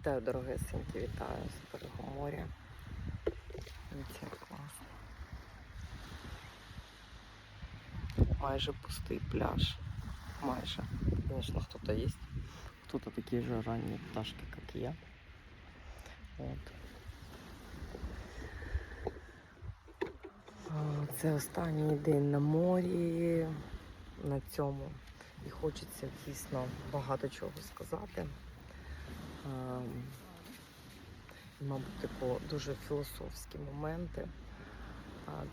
Вітаю, дорогесенькі, вітаю з берегу моря. Це класно. Майже пустий пляж. Майже. Конечно, кто-то есть. Кто-то такие же ранние пташки, как и я. Вот. А, Це останній день на морі на цьому. І хочеться дійсно багато чого сказати. Ем, Мабуть, типу, дуже філософські моменти,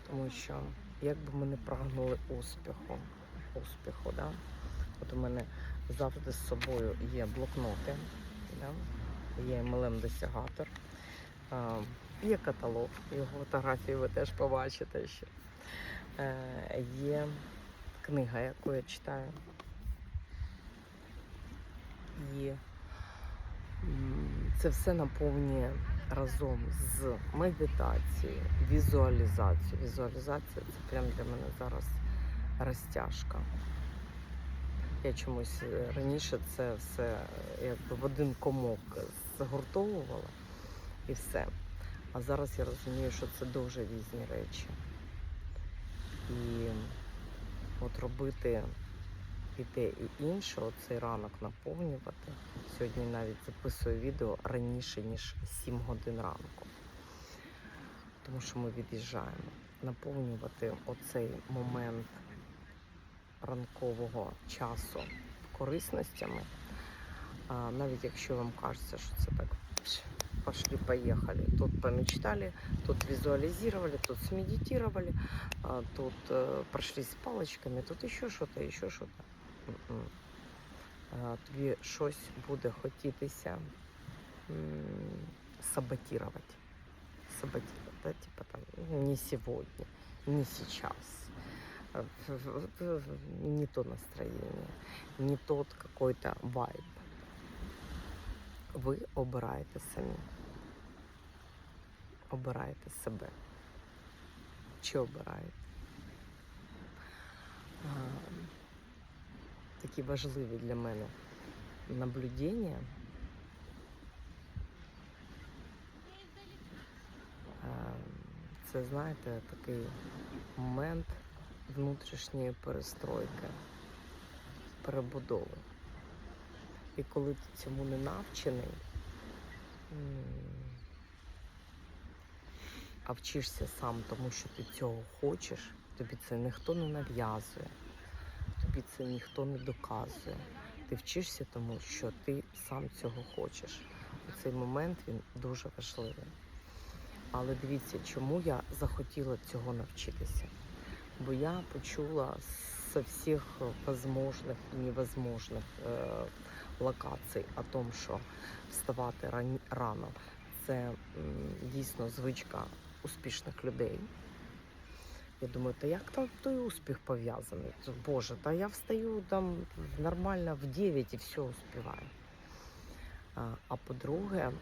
тому що як би ми не прагнули успіху, успіху, да? от у мене завжди з собою є блокноти, да? є MLM-досягатор, є каталог, його фотографії ви теж побачите ще. Є книга, яку я читаю. М, це все наповнює разом з медитацією, візуалізацією. Візуалізація це прям для мене зараз розтяжка. Я чомусь е, раніше це все е, якби в один комок загуртовувала і все. А зараз я розумію, що це дуже різні речі. І от робити і те, і інше, оцей ранок наповнювати. Сьогодні навіть записую відео раніше, ніж 7 годин ранку. Тому що ми від'їжджаємо. Наповнювати оцей момент ранкового часу корисностями. Навіть якщо вам кажеться, що це так пошли, поехали. Тут помечтали, тут визуализировали, тут смедитировали, тут э, прошлись палочками, тут еще что-то, еще что-то. М-м. А, Тобі щось буде хотітися м, саботировать. Саботировать, да? типа там, не сегодня, не сейчас. А, в- в- в- Не то настроение, не тот какой-то вайб. Ви обираєте самі. Обираєте себе. Чи обираєте? Такі важливі для мене наблюдення. Це, знаєте, такий момент внутрішньої перестройки, перебудови. І коли ти цьому не навчений, а вчишся сам, тому що ти цього хочеш, тобі це ніхто не нав'язує, тобі це ніхто не доказує. Ти вчишся, тому що ти сам цього хочеш. У цей момент він дуже важливий. Але дивіться, чому я захотіла цього навчитися. Бо я почула з всіх возможних і невозможних е, локацій о том, що вставати рано це м, дійсно звичка успішних людей. Я думаю, та як там той успіх пов'язаний? Боже, та я встаю там нормально в 9 і все успіваю. А, а по-друге,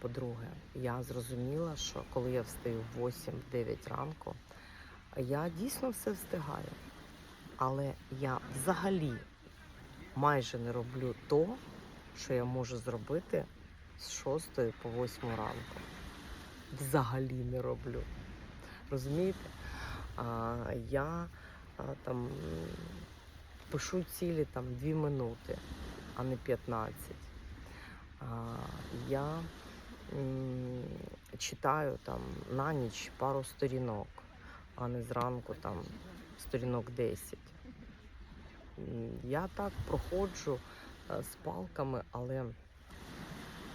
по-друге, я зрозуміла, що коли я встаю в 8-9 ранку, я дійсно все встигаю. Але я взагалі майже не роблю то, що я можу зробити з 6 по 8 ранку. Взагалі не роблю. Розумієте? А, я а, там пишу цілі там 2 минути, а не 15. А, я м, читаю там на ніч пару сторінок, а не зранку там сторінок 10. Я так проходжу е, з палками, але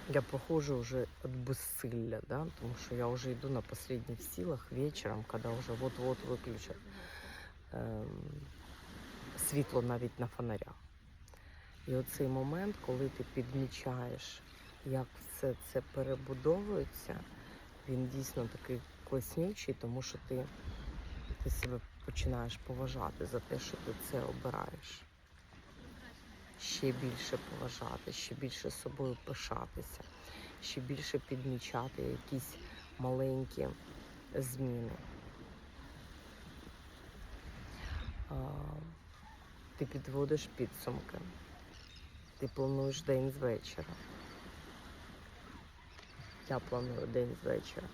я проходжу вже від безсилля, да? тому що я вже йду на останніх силах вечором, коли вже от-от виключать ем, світло навіть на фонарях. І оцей момент, коли ти підмічаєш, як все це перебудовується, він дійсно такий класнючий, тому що ти, ти себе починаєш поважати за те, що ти це обираєш. Ще більше поважати, ще більше собою пишатися, ще більше підмічати якісь маленькі зміни. Ти підводиш підсумки, ти плануєш день з вечора. Я планую день з вечора.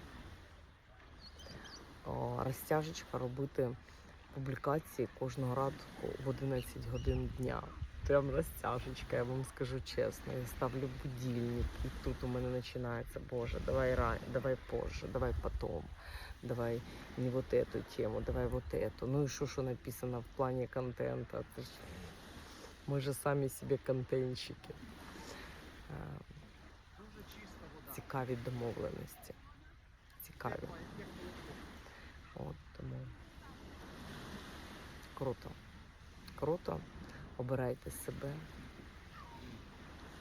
Розтяжечка робити публікації кожного ранку в 11 годин дня Прям розтяжечка, я вам скажу чесно. Я ставлю будильник, і тут у мене починається, боже, давай рано, давай позже, давай потом, давай не вот эту тему, давай вот эту. Ну и что, что написано в плане контента? Ты ж- Мы же сами себе контентщики. Е, Цікаві домовленості. Цікаві. От тому круто. Круто. Обирайте себе,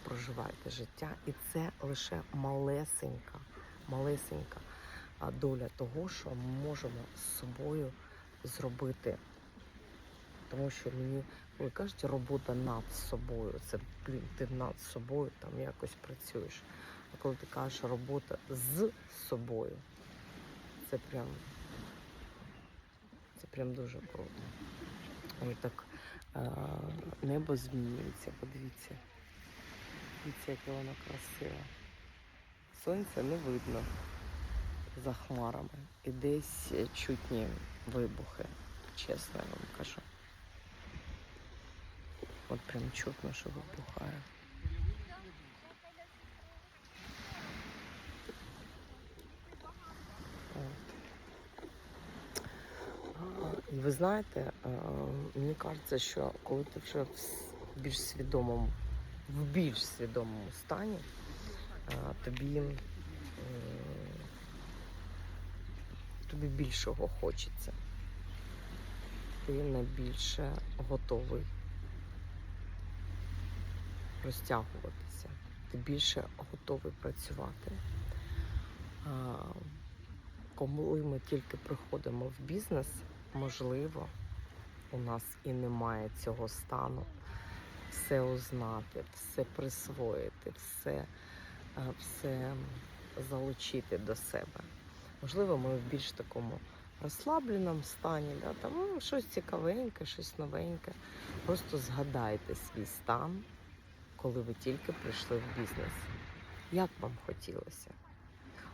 проживайте життя. І це лише малесенька, малесенька доля того, що ми можемо з собою зробити. Тому що мені, ви кажете, робота над собою. Це блін, ти над собою там якось працюєш. А коли ти кажеш робота з собою, це прям це прям дуже круто. Ой, так небо змінюється, подивіться. Дивіться, яке воно красиве. Сонця не видно за хмарами. І десь чутні вибухи, чесно я вам кажу. От прям чутно, що вибухає. От. А, Ви знаєте, е, мені кажеться, що коли ти вже в більш свідомому, в більш свідомому стані, е, тобі, тобі більшого хочеться. Ти на більше готовий розтягуватися. Ти більше готовий працювати. Коли ми тільки приходимо в бізнес, можливо, у нас і немає цього стану все узнати, все присвоїти, все, е, все залучити до себе. Можливо, ми в більш такому розслабленому стані, да, там ну, щось цікавеньке, щось новеньке. Просто згадайте свій стан, коли ви тільки прийшли в бізнес. Як вам хотілося?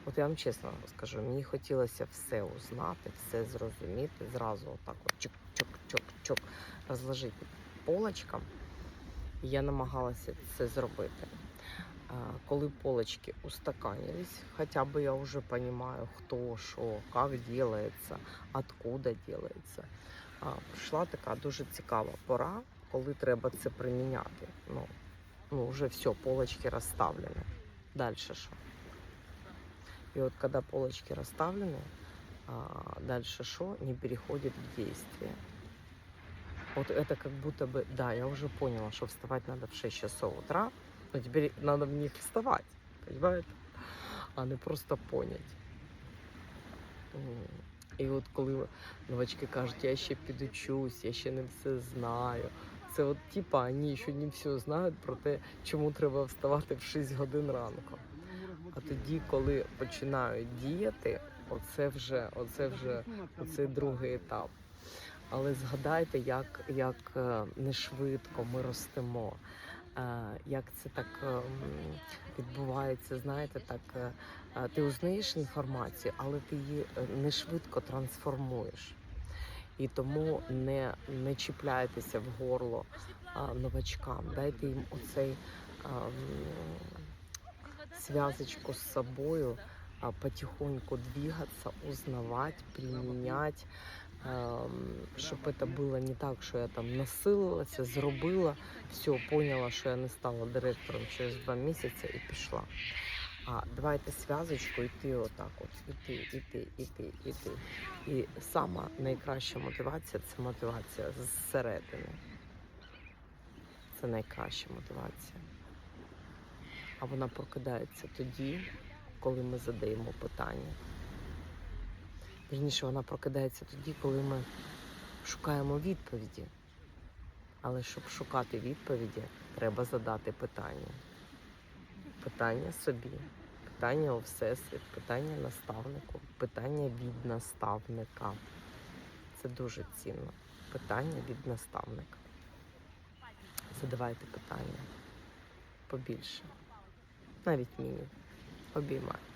От я вам чесно скажу, мені хотілося все узнати, все зрозуміти, зразу отак от чок-чок-чок-чок розложити по полочкам. Я намагалася це зробити. Коли полочки устаканились, хоча б я вже розумію, хто, що, як робиться, откуда робиться. Прийшла така дуже цікава пора, коли треба це приміняти. Ну, ну вже все, полочки розставлені. Далі що? И вот когда полочки расставлены, а, дальше что? Не переходит в действие. Вот это как будто бы, да, я уже поняла, что вставать надо в 6 часов утра, но теперь надо в них вставать, понимаете? А не просто понять. І от коли новачки кажуть, я ще підучусь, я ще не все знаю. Це от типа вони ще не все знають про те, чому треба вставати в 6 годин ранку. А тоді, коли починають діяти, оце вже, оце вже оцей другий етап. Але згадайте, як, як е, не швидко ми ростемо, е, як це так е, відбувається, знаєте, так ти узнаєш інформацію, але ти її не швидко трансформуєш. І тому не, не чіпляйтеся в горло новачкам, дайте їм оцей связочку с собою, а, потихоньку двигаться, узнавать, применять, чтобы это было не так, що я там насилилася, зробила, все, поняла, що я не стала директором через два місяці і пішла. А давайте зв'язочку йти отак, от іти, іти, іти, іти. І сама найкраща мотивація це мотивація зсередини. Це найкраща мотивація. А вона прокидається тоді, коли ми задаємо питання. Вірніше, вона прокидається тоді, коли ми шукаємо відповіді. Але щоб шукати відповіді, треба задати питання. Питання собі, питання у всесвіт, питання наставнику, питання від наставника. Це дуже цінно. Питання від наставника. Задавайте питання побільше. Навіть мені. Обіймаю.